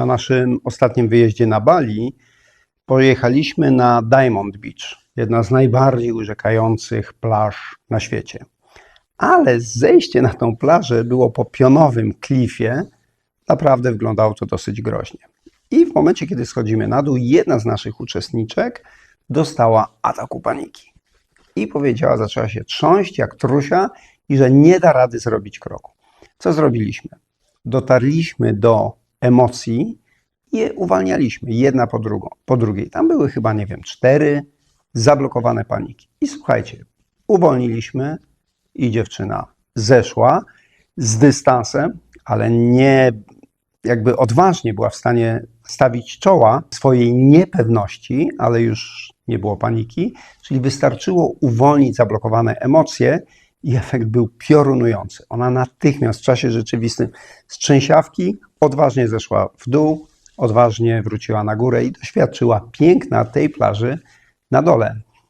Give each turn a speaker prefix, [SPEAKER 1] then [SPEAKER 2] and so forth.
[SPEAKER 1] na naszym ostatnim wyjeździe na Bali pojechaliśmy na Diamond Beach, jedna z najbardziej urzekających plaż na świecie. Ale zejście na tą plażę było po pionowym klifie. Naprawdę wyglądało to dosyć groźnie. I w momencie, kiedy schodzimy na dół, jedna z naszych uczestniczek dostała ataku paniki. I powiedziała, zaczęła się trząść jak trusia i że nie da rady zrobić kroku. Co zrobiliśmy? Dotarliśmy do emocji i je uwalnialiśmy jedna po, drugą, po drugiej. Tam były chyba, nie wiem, cztery zablokowane paniki. I słuchajcie, uwolniliśmy i dziewczyna zeszła z dystansem, ale nie jakby odważnie była w stanie stawić czoła swojej niepewności, ale już nie było paniki, czyli wystarczyło uwolnić zablokowane emocje i efekt był piorunujący. Ona natychmiast w czasie rzeczywistym z trzęsiawki odważnie zeszła w dół, odważnie wróciła na górę i doświadczyła piękna tej plaży na dole.